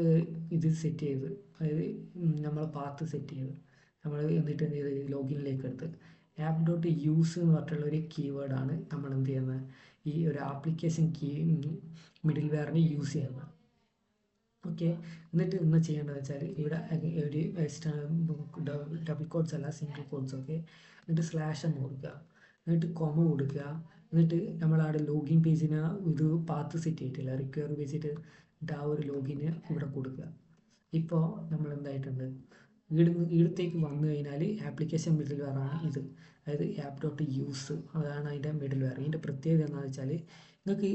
ഇത് സെറ്റ് ചെയ്ത് അതായത് നമ്മളെ പാത്ത് സെറ്റ് ചെയ്ത്. നമ്മൾ എന്നിട്ട് എന്ത് ചെയ്ത്? ലോഗിനിലേക്ക് എടുത്ത്. ആപ്പ് ഡോട്ട് യൂസ് എന്ന് പറഞ്ഞിട്ടുള്ള ഒരു കീവേഡാണ് നമ്മൾ എന്ത് ചെയ്യുന്നത്? ഈ ഒരു ആപ്ലിക്കേഷൻ കീ മിഡിൽ വെയറിന് യൂസ് ചെയ്യുന്നത്. ഓക്കെ എന്നിട്ട് ഇന്ന് ചെയ്യേണ്ടത് വെച്ചാൽ ഇവിടെ ഒരു ഡബിൾ കോഡ്സ് അല്ല സിംഗിൾ കോഡ്സ് ഒക്കെ എന്നിട്ട് സ്ലാഷ് എന്ന് കൊടുക്കുക. എന്നിട്ട് കൊമ കൊടുക്കുക. എന്നിട്ട് നമ്മൾ അവിടെ ലോഗിൻ പേജിന് ഇത് പാത്ത് സെറ്റ് ചെയ്തിട്ടില്ല. റിക്വയർ വെച്ചിട്ട് ആ ഒരു ലോഗിന് ഇവിടെ കൊടുക്കുക. ഇപ്പോൾ നമ്മൾ എന്തായിട്ടുണ്ട്? ഇവിടുന്ന് ഇവിടത്തേക്ക് വന്നു കഴിഞ്ഞാൽ ആപ്ലിക്കേഷൻ മിഡിൽ വേറാണ് ഇത്. അതായത് ആപ്പ് ഡോട്ട് യൂസ് അതാണ് അതിന്റെ മിഡിൽ വെയർ ഇതിന്റെ പ്രത്യേകത എന്താണെന്ന് വെച്ചാൽ നിങ്ങൾക്ക്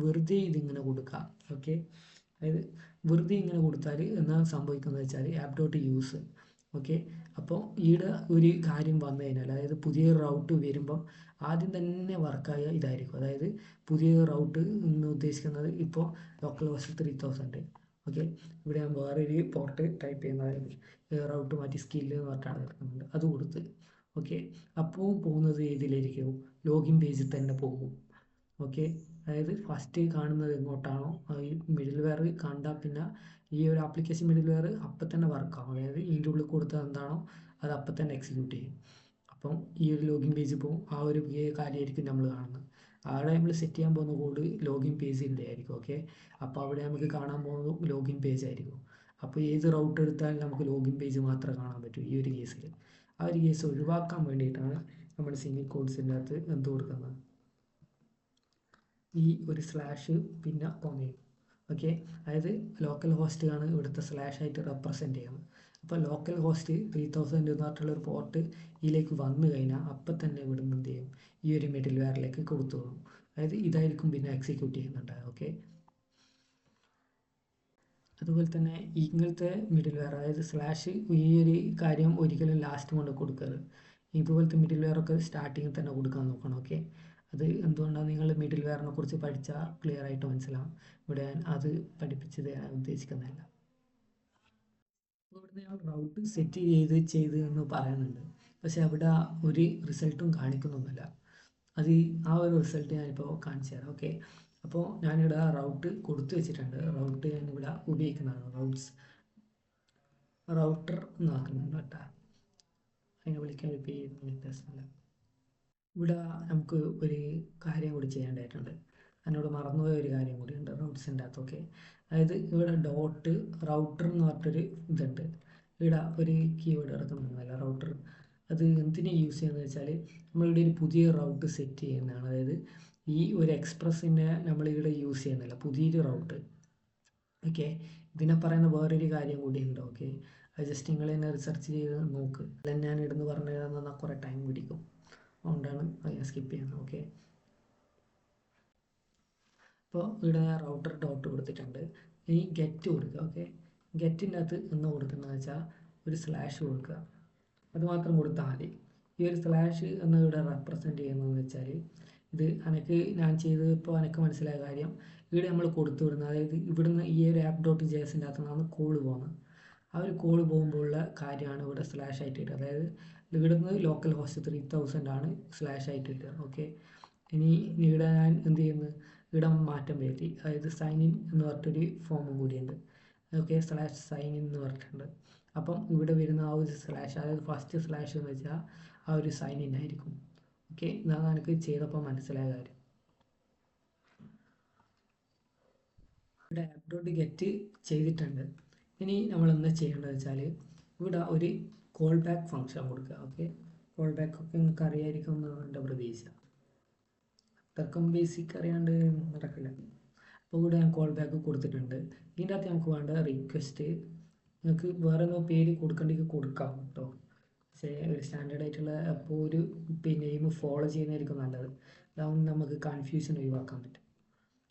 വെറുതെ ഇതിങ്ങനെ കൊടുക്കാം ഓക്കെ അതായത് വെറുതെ ഇങ്ങനെ കൊടുത്താൽ എന്താ സംഭവിക്കുന്നത് വെച്ചാൽ ആപ്പ് ഡോട്ട് യൂസ് ഓക്കെ അപ്പോൾ ഈടെ ഒരു കാര്യം വന്നു കഴിഞ്ഞാൽ അതായത് പുതിയ റൗട്ട് വരുമ്പം ആദ്യം തന്നെ വർക്കായ ഇതായിരിക്കും. അതായത് പുതിയ റൗട്ട് എന്ന് ഉദ്ദേശിക്കുന്നത് ഇപ്പോൾ local bus three thousand okay. ഇവിടെ ഞാൻ വേറൊരു പോർട്ട് ടൈപ്പ് ചെയ്യുന്നത് റൗട്ട് മാറ്റി സ്കില്ല് എന്ന് പറഞ്ഞിട്ടാണ് എടുക്കുന്നുണ്ട് അത് കൊടുത്ത്. ഓക്കെ. അപ്പോൾ പോകുന്നത് ഏതിലായിരിക്കും? ലോഗിൻ പേജിൽ തന്നെ പോകും. ഓക്കെ. അതായത് ഫസ്റ്റ് കാണുന്നത് എങ്ങോട്ടാണോ? ഈ മിഡിൽ വെയർ കണ്ടാൽ പിന്നെ ഈ ഒരു ആപ്ലിക്കേഷൻ മിഡിൽ വെയർ അപ്പം തന്നെ വർക്കാവും അതായത് ഇതിന്റെ ഉള്ളിൽ കൊടുത്തത് എന്താണോ അത് അപ്പം തന്നെ എക്സിക്യൂട്ട് ചെയ്യും. അപ്പം ഈ ഒരു ലോഗിൻ പേജ് പോകും. ആ ഒരു കാര്യമായിരിക്കും നമ്മൾ കാണുന്നത്. അവിടെ നമ്മൾ സെറ്റ് ചെയ്യാൻ പോകുന്ന കോഡ് ലോഗിൻ പേജിന്റെ ആയിരിക്കും ഓക്കെ അപ്പോൾ അവിടെ നമുക്ക് കാണാൻ പോകുന്നത് ലോഗിൻ പേജ് ആയിരിക്കും. അപ്പോൾ ഏത് റൗട്ട് എടുത്താലും നമുക്ക് ലോഗിൻ പേജ് മാത്രമേ കാണാൻ പറ്റൂ ഈ ഒരു കേസിൽ ആ ഒരു കേസ് ഒഴിവാക്കാൻ വേണ്ടിയിട്ടാണ് നമ്മൾ സിംഗിൾ കോഡ്സിന്റെ അകത്ത് എന്ത് കൊടുക്കുന്നത്? ഈ ഒരു സ്ലാഷ് പിന്നെ കൊമയും ഓക്കെ അതായത് ലോക്കൽ ഹോസ്റ്റ് ആണ് ഇവിടുത്തെ സ്ലാഷ് ആയിട്ട് ചെയ്യുന്നത്. അപ്പോൾ ലോക്കൽ ഹോസ്റ്റ് ത്രീ തൗസൻഡ് എന്ന് പറഞ്ഞിട്ടുള്ള ഒരു പോർട്ട് ഇതിലേക്ക് വന്നു കഴിഞ്ഞാൽ അപ്പം തന്നെ ഇവിടുന്ന് എന്ത് ചെയ്യും? ഈ ഒരു മിഡിൽ വെയറിലേക്ക് കൊടുത്തു പോകും അതായത് ഇതായിരിക്കും പിന്നെ എക്സിക്യൂട്ട് ചെയ്യുന്നുണ്ട്. ഓക്കെ അതുപോലെ തന്നെ ഇങ്ങനത്തെ മിഡിൽ വെയർ അതായത് സ്ലാഷ് ഈ ഒരു കാര്യം ഒരിക്കലും ലാസ്റ്റ് കൊണ്ട് കൊടുക്കരുത്. ഇതുപോലത്തെ മിഡിൽ വെയർ ഒക്കെ സ്റ്റാർട്ടിങ്ങിൽ തന്നെ കൊടുക്കാൻ നോക്കണം. ഓക്കെ അത് എന്തുകൊണ്ടാണ് നിങ്ങൾ മിഡിൽ വെയറിനെ കുറിച്ച് പഠിച്ചാൽ ക്ലിയർ ആയിട്ട് മനസ്സിലാവും. ഇവിടെ ഞാൻ അത് പഠിപ്പിച്ച് തരാൻ ഉദ്ദേശിക്കുന്നില്ല ഇവിടെ ഞാൻ റൗട്ട് സെറ്റ് ചെയ്ത് ചെയ്ത് എന്ന് പറയുന്നുണ്ട്. പക്ഷെ അവിടെ ഒരു റിസൾട്ടും കാണിക്കുന്നൊന്നുമില്ല. അത് ആ ഒരു റിസൾട്ട് ഞാനിപ്പോൾ കാണിച്ചു തരാം. ഓക്കെ അപ്പോൾ ഞാനിവിടെ റൗട്ട് കൊടുത്തു വെച്ചിട്ടുണ്ട്. റൗട്ട് ഞാനിവിടെ ഉപയോഗിക്കുന്നതാണ്. റൗട്ട്സ് റൗട്ടർ എന്നാക്കുന്നുണ്ട് കേട്ടോ. അതിനെ വിളിക്കാൻ പേര് വ്യത്യാസമില്ല. ഇവിടെ നമുക്ക് ഒരു കാര്യം കൂടി ചെയ്യേണ്ടതായിട്ടുണ്ട്. എന്നോട് മറന്നുപോയ ഒരു കാര്യം കൂടിയുണ്ട്. ഉണ്ട് റൗട്ട്സിന്റെ ഓക്കെ അതായത് ഇവിടെ ഡോട്ട് റൗട്ടർ എന്ന് പറഞ്ഞിട്ടൊരു ഇതുണ്ട്. ഇവിടെ ഒരു കീവേഡ് ഇറക്കുന്നുണ്ടല്ലോ റൗട്ടർ അത് എന്തിനു യൂസ് ചെയ്യുന്നത് വെച്ചാൽ നമ്മളിവിടെ ഒരു പുതിയ റൗട്ട് സെറ്റ് ചെയ്യുന്നതാണ്. അതായത് ഈ ഒരു എക്സ്പ്രസ്സിനെ നമ്മളിവിടെ യൂസ് ചെയ്യുന്നില്ല. പുതിയൊരു റൗട്ട് ഓക്കെ ഇതിനെ പറയുന്ന വേറൊരു കാര്യം കൂടി ഉണ്ട് ഓക്കെ അത് ജസ്റ്റ് നിങ്ങൾ തന്നെ റിസർച്ച് ചെയ്ത് നോക്ക്. അല്ല ഞാൻ ഇടുന്ന് പറഞ്ഞു തന്നാൽ കുറേ ടൈം പിടിക്കും. അതുകൊണ്ടാണ് അത് ഞാൻ സ്കിപ്പ് ചെയ്യുന്നത്. ഓക്കെ അപ്പോൾ ഇവിടെ ഞാൻ റൗട്ടർ ഡോട്ട് കൊടുത്തിട്ടുണ്ട്. ഇനി ഗെറ്റ് കൊടുക്കുക ഓക്കെ ഗെറ്റിന്റെ അകത്ത് എന്ന് കൊടുക്കുന്നത് വെച്ചാൽ ഒരു സ്ലാഷ് കൊടുക്കുക. അത് മാത്രം കൊടുത്താൽ മതി. ഈ ഒരു സ്ലാഷ് എന്ന് ഇവിടെ റെപ്രസെന്റ് ചെയ്യുന്നതെന്ന് വെച്ചാൽ ഇത് എനിക്ക് ഞാൻ ചെയ്തത് ഇപ്പോൾ എനിക്ക് മനസ്സിലായ കാര്യം. ഇവിടെ നമ്മൾ കൊടുത്തു വിടുന്നത് അതായത് ഇവിടുന്ന് ഈ ഒരു ആപ്പ് ഡോട്ട് ജെ അകത്ത് നിന്നാണ് കോൾ പോകുന്നത്. ആ ഒരു കോൾ പോകുമ്പോഴുള്ള കാര്യമാണ് ഇവിടെ സ്ലാഷ് ആയിട്ട് വരിക അതായത് ഇവിടുന്ന് ലോക്കൽ ഹോസ്റ്റ് ത്രീ തൗസൻഡ് ആണ് സ്ലാഷ് ആയിട്ട് വരിക ഓക്കെ ഇനി ഇവിടെ ഞാൻ എന്ത് ചെയ്യുന്നു? ഇവിടെ മാറ്റം വരുത്തി. അതായത് സൈൻ ഇൻ എന്ന് പറഞ്ഞിട്ടൊരു ഫോമും കൂടിയുണ്ട്. ഓക്കെ സ്ലാഷ് സൈൻ ഇൻ എന്ന് പറഞ്ഞിട്ടുണ്ട്. അപ്പം ഇവിടെ വരുന്ന ആ ഒരു സ്ലാഷ് അതായത് ഫസ്റ്റ് സ്ലാഷ് എന്ന് വെച്ചാൽ ആ ഒരു സൈൻ ഇൻ ആയിരിക്കും. ഓക്കെ ഇതാണ് എനിക്ക് ചെയ്തപ്പോൾ മനസ്സിലായ കാര്യം. ഇവിടെ ആപ്പ് ഡോട്ട് ഗെറ്റ് ചെയ്തിട്ടുണ്ട്. ഇനി നമ്മൾ എന്താ ചെയ്യേണ്ടത് വെച്ചാൽ ഇവിടെ ഒരു കോൾ ബാക്ക് ഫംഗ്ഷൻ കൊടുക്കുക. ഓക്കെ കോൾ ബാക്ക് ഒക്കെ നിങ്ങൾക്ക് അറിയായിരിക്കും എന്നാണ് എന്റെ പ്രതീക്ഷ. അത്രക്കും ബേസിക് അറിയാണ്ട് നടക്കില്ല. അപ്പോൾ ഇവിടെ ഞാൻ കോൾ ബാക്ക് കൊടുത്തിട്ടുണ്ട്. ഇതിന്റെ അകത്ത് നമുക്ക് വേണ്ട റിക്വസ്റ്റ് നിങ്ങൾക്ക് വേറെ എന്തോ പേര് കൊടുക്കേണ്ടെങ്കിൽ കൊടുക്കാം കേട്ടോ പക്ഷേ ഒരു സ്റ്റാൻഡേർഡ് ആയിട്ടുള്ള അപ്പോൾ ഒരു പിന്നെ നെയിം ഫോളോ ചെയ്യുന്നതായിരിക്കും നല്ലത്. അതാവുമ്പോൾ നമുക്ക് കൺഫ്യൂഷൻ ഒഴിവാക്കാൻ പറ്റും.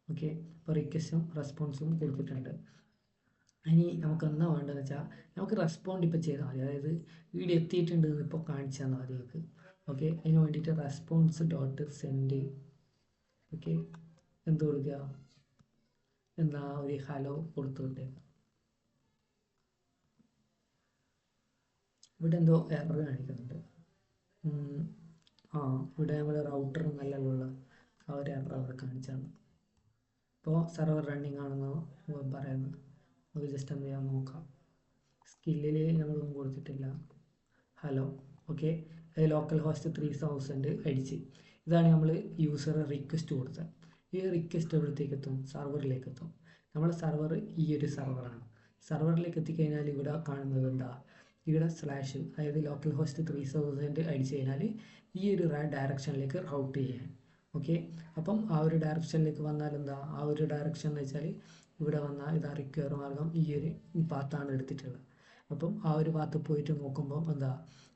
ഓക്കെ അപ്പോൾ റിക്വസ്റ്റും റെസ്പോൺസും കൊടുത്തിട്ടുണ്ട്. ഇനി നമുക്ക് എന്താ വേണ്ടതെന്ന് വെച്ചാൽ നമുക്ക് റെസ്പോണ്ട് ഇപ്പോൾ ചെയ്താൽ മതി. അതായത് വീഡിയോ എത്തിയിട്ടുണ്ട് ഇപ്പോൾ കാണിച്ചു തന്നാൽ മതി നിങ്ങൾക്ക് ഓക്കെ അതിന് വേണ്ടിയിട്ട് റെസ്പോൺസ് ഡോട്ട് സെൻഡ് ഓക്കെ. എന്ത് കൊടുക്കുക എന്താ ഒരു ഹലോ കൊടുത്തുകൊണ്ടേക്കാം ഇവിടെ എന്തോ എറർ കാണിക്കുന്നുണ്ട്. ആ ഇവിടെ നമ്മൾ റൗട്ടർ നല്ലുള്ള ആ ഒരു എറർ അവിടെ കാണിച്ചാണ്. ഇപ്പോൾ സെർവർ റണ്ണിങ് ആണെന്ന് പറയുന്നത്. നമുക്ക് ജസ്റ്റ് എന്ത് ചെയ്യാൻ നോക്കാം. സ്കില്ലിൽ നമ്മളൊന്നും കൊടുത്തിട്ടില്ല. Hello okay local host three thousand അടിച്ച്. ഇതാണ് നമ്മൾ യൂസർ റിക്വസ്റ്റ് കൊടുത്തത്. ഈ റിക്വസ്റ്റ് എവിടത്തേക്ക് എത്തും സെർവറിലേക്ക് എത്തും നമ്മുടെ സെർവർ ഈ ഒരു സെർവറാണ് സെർവറിലേക്ക് എത്തിക്കഴിഞ്ഞാൽ ഇവിടെ കാണുന്നത് എന്താ? ഇവിടെ സ്ലാഷ് അതായത് ലോക്കൽ ഹോസ്റ്റ് ത്രീ തൗസൻഡ് അടിച്ചു കഴിഞ്ഞാൽ ഈ ഒരു ഡയറക്ഷനിലേക്ക് റൗട്ട് ചെയ്യാൻ. ഓക്കെ അപ്പം ആ ഒരു ഡയറക്ഷനിലേക്ക് വന്നാൽ എന്താ? ആ ഒരു ഡയറക്ഷൻ എന്ന് വെച്ചാൽ ഇവിടെ വന്നാൽ ഇതാ റിക്വയർ മാർഗം ഈ ഒരു പാത്താണ് എടുത്തിട്ടുള്ളത്. അപ്പം ആ ഒരു പാത്ത് പോയിട്ട് നോക്കുമ്പോൾ എന്താ?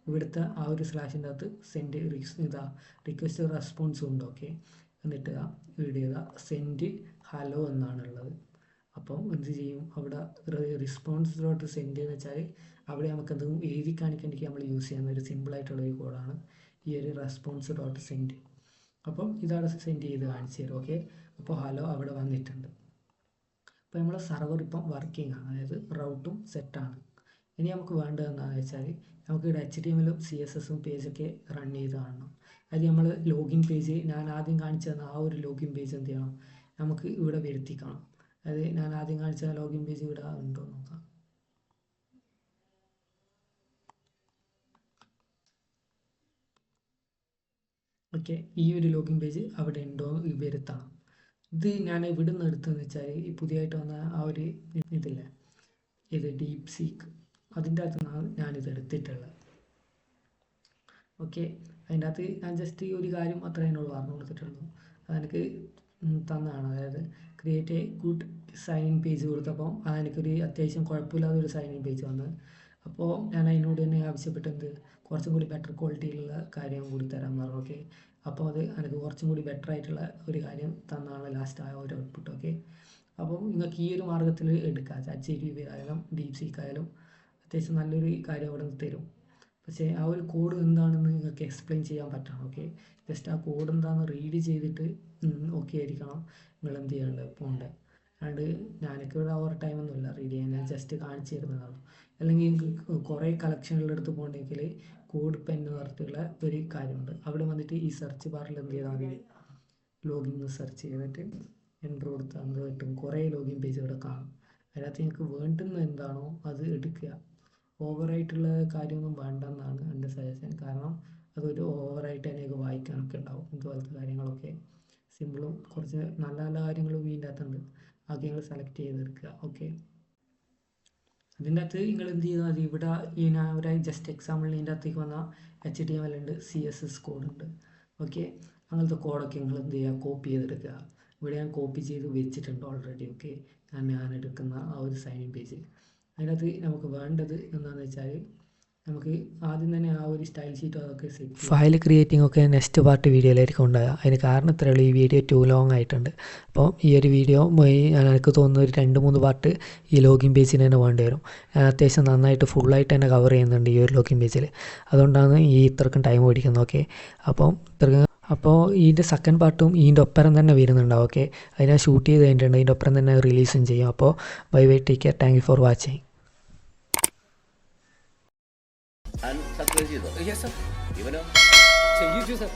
ഇവിടുത്തെ ആ ഒരു സ്ലാഷിന്റെ അകത്ത് സെൻഡ് ഇതാ റിക്വസ്റ്റ് റെസ്പോൺസ് ഉണ്ട് ഓക്കെ എന്നിട്ട് ഇവിടെ ഇതാ സെൻഡ് ഹലോ എന്നാണ് ഉള്ളത് അപ്പം എന്ത് ചെയ്യും? അവിടെ റിസ്പോൺസ് ഡോട്ട് സെൻഡ് എന്ന് വെച്ചാൽ അവിടെ നമുക്ക് എന്തെങ്കിലും എഴുതി കാണിക്കേണ്ടി നമ്മൾ യൂസ് ചെയ്യുന്ന ഒരു സിമ്പിളായിട്ടുള്ള ഒരു കോഡാണ് ഈ ഒരു റെസ്പോൺസ് ഡോട്ട് സെൻഡ് അപ്പം ഇതാണ് സെൻഡ് ചെയ്ത് കാണിച്ചു തരും ഓക്കെ അപ്പോൾ ഹലോ അവിടെ വന്നിട്ടുണ്ട്. അപ്പോൾ നമ്മളെ സെർവർ ഇപ്പം വർക്കിംഗ് ആണ് അതായത് റൗട്ടും സെറ്റാണ് ഇനി നമുക്ക് വേണ്ടത് എന്താണെന്ന് വെച്ചാൽ നമുക്ക് ഇവിടെ എച്ച് ഡി എമ്മിലും സി എസ് എസും പേജൊക്കെ റൺ ചെയ്ത് കാണണം. അത് നമ്മൾ ലോഗിൻ പേജ് ഞാൻ ആദ്യം കാണിച്ചു തന്ന ആ ഒരു ലോഗിൻ പേജ് എന്ത് ചെയ്യണം? നമുക്ക് ഇവിടെ വരുത്തി കാണാം അത് ഞാൻ ആദ്യം കാണിച്ച ലോഗിൻ പേജ് ഇവിടെ ഉണ്ടോ നോക്കാം. ഓക്കെ ഈ ഒരു ലോഗിൻ പേജ് അവിടെ ഉണ്ടോ വരുത്തണം ഇത് ഞാൻ ഇവിടെ നിന്ന് എടുത്തതെന്ന് വെച്ചാൽ ഈ പുതിയതായിട്ട് വന്ന ആ ഒരു ഇതില്ലേ? ഇത് ഡീപ് സീക്ക് അതിന്റെ അകത്ത് നിന്നാണ് ഞാനിത് എടുത്തിട്ടുള്ളത്. ഓക്കെ അതിന്റെ അകത്ത് ഞാൻ ജസ്റ്റ് ഈ ഒരു കാര്യം അത്രേ എന്നോട് പറഞ്ഞു കൊടുത്തിട്ടുള്ളൂ. അതെനിക്ക് തന്നതാണ് അതായത് create a good sign page കൊടുത്തപ്പോൾ അതെനിക്കൊരു അത്യാവശ്യം കുഴപ്പമില്ലാത്ത ഒരു സൈൻ പേജ് വന്നത് അപ്പോൾ ഞാൻ അതിനോട് തന്നെ ആവശ്യപ്പെട്ടത് കുറച്ചും കൂടി ബെറ്റർ ക്വാളിറ്റിയിലുള്ള കാര്യം കൂടി തരാൻ പറഞ്ഞു. ഓക്കെ അപ്പോൾ അത് എനിക്ക് കുറച്ചും കൂടി ബെറ്റർ ആയിട്ടുള്ള ഒരു കാര്യം തന്നാണ് ലാസ്റ്റ് ആ ഒരു ഔട്ട്പുട്ട് ഓക്കെ അപ്പോൾ നിങ്ങൾക്ക് ഈ ഒരു മാർഗത്തിൽ എടുക്കാം. ചാറ്റ് ജി ആയാലും ഡീപ് സീക്ക് ആയാലും അത്യാവശ്യം നല്ലൊരു കാര്യം അവിടെ നിന്ന് തരും. പക്ഷേ ആ ഒരു കോഡ് എന്താണെന്ന് നിങ്ങൾക്ക് എക്സ്പ്ലെയിൻ ചെയ്യാൻ പറ്റണം ഓക്കെ ജസ്റ്റ് ആ കോഡ് എന്താണെന്ന് റീഡ് ചെയ്തിട്ട് ഓക്കെ ആയിരിക്കണം നിങ്ങൾ എന്ത് ചെയ്യേണ്ടത് പോകേണ്ടത് അല്ലാണ്ട് ഞാനൊക്കെ ഇവിടെ ഓവർ ടൈം ഒന്നുമില്ല റീഡ് ചെയ്യാൻ. ഞാൻ ജസ്റ്റ് കാണിച്ചു തരുന്നതാണ്. അല്ലെങ്കിൽ നിങ്ങൾക്ക് കുറേ കളക്ഷനുകളെടുത്ത് പോകണമെങ്കിൽ കോഡ് പെൻ എന്ന് പറഞ്ഞിട്ടുള്ള ഒരു കാര്യമുണ്ട്. അവിടെ വന്നിട്ട് ഈ സെർച്ച് ബാറിൽ എന്ത് ചെയ്താൽ മതി? ലോഗിൻ സെർച്ച് ചെയ്തിട്ട് എന്റർ കൊടുത്താൽ എന്ത് കിട്ടും കുറേ ലോഗിൻ പേജ് ഇവിടെ കാണും. അതിനകത്ത് നിങ്ങൾക്ക് വേണ്ടുന്ന എന്താണോ അത് എടുക്കുക. ഓവറായിട്ടുള്ള കാര്യമൊന്നും വേണ്ടെന്നാണ് എന്റെ സജഷൻ. കാരണം അതൊരു ഓവറായിട്ട് എനിക്ക് വായിക്കാനൊക്കെ ഉണ്ടാവും ഇതുപോലത്തെ കാര്യങ്ങളൊക്കെ. സിമ്പിളും കുറച്ച് നല്ല നല്ല കാര്യങ്ങളും ഇതിന്റെ അകത്തുണ്ട്. അതൊക്കെ നിങ്ങൾ സെലക്ട് ചെയ്തെടുക്കുക ഓക്കെ? അതിന്റെ അകത്ത് നിങ്ങൾ എന്ത് ചെയ്താൽ മതി ഇവിടെ ഈ ഞാൻ ഒരു ജസ്റ്റ് എക്സാമ്പിളിന് ഇതിന്റെ അകത്തേക്ക് വന്ന എച്ച് ടി എം എൽ ഉണ്ട് സി എസ് എസ് കോഡ് ഉണ്ട് ഓക്കെ? അങ്ങനത്തെ കോഡൊക്കെ നിങ്ങൾ എന്ത് ചെയ്യുക? കോപ്പി ചെയ്തെടുക്കുക. ഇവിടെ ഞാൻ കോപ്പി ചെയ്ത് വെച്ചിട്ടുണ്ട് ഓൾറെഡി ഓക്കെ? ഞാൻ ഞാൻ എടുക്കുന്ന ആ ഒരു സൈനിങ് പേജ് അതിനകത്ത് നമുക്ക് വേണ്ടത് എന്താണെന്ന് വെച്ചാൽ നമുക്ക് ആദ്യം തന്നെ ആ ഒരു സ്റ്റൈൽ ഷീറ്റ് അതൊക്കെ സെറ്റ് ഫയൽ ക്രിയേറ്റിംഗ് ഒക്കെ നെക്സ്റ്റ് പാർട്ട് വീഡിയോയിലായിരിക്കും ഉണ്ടാകുക അതിന് കാരണം ഇത്രയേ ഉള്ളൂ. ഈ വീഡിയോ ടു ലോങ് ആയിട്ടുണ്ട്. അപ്പോൾ ഈ ഒരു വീഡിയോ എനിക്ക് തോന്നുന്ന ഒരു രണ്ട് മൂന്ന് പാർട്ട് ഈ ലോഗിൻ പേജിന് തന്നെ വേണ്ടി വരും. ഞാൻ അത്യാവശ്യം നന്നായിട്ട് ഫുള്ളായിട്ട് തന്നെ കവർ ചെയ്യുന്നുണ്ട് ഈ ഒരു ലോഗിൻ പേജിൽ അതുകൊണ്ടാണ് ഈ ഇത്രക്കും ടൈം ഓടിക്കുന്നത് ഓക്കെ അപ്പം ഇത്രക്കും അപ്പോൾ ഇതിന്റെ സെക്കൻഡ് പാർട്ടും ഇതിന്റെ ഒപ്പരം തന്നെ വരുന്നുണ്ടാവും ഓക്കെ അതിനെ ഷൂട്ട് ചെയ്ത് കഴിഞ്ഞിട്ടുണ്ട്. ഇതിന്റെ ഒപ്പരം തന്നെ റിലീസും ചെയ്യും. അപ്പോൾ bye bye take care thank you for watching ചെയ്തോ യെസ് സർ ഇവനോ ചെയ്യിച്ചു സർ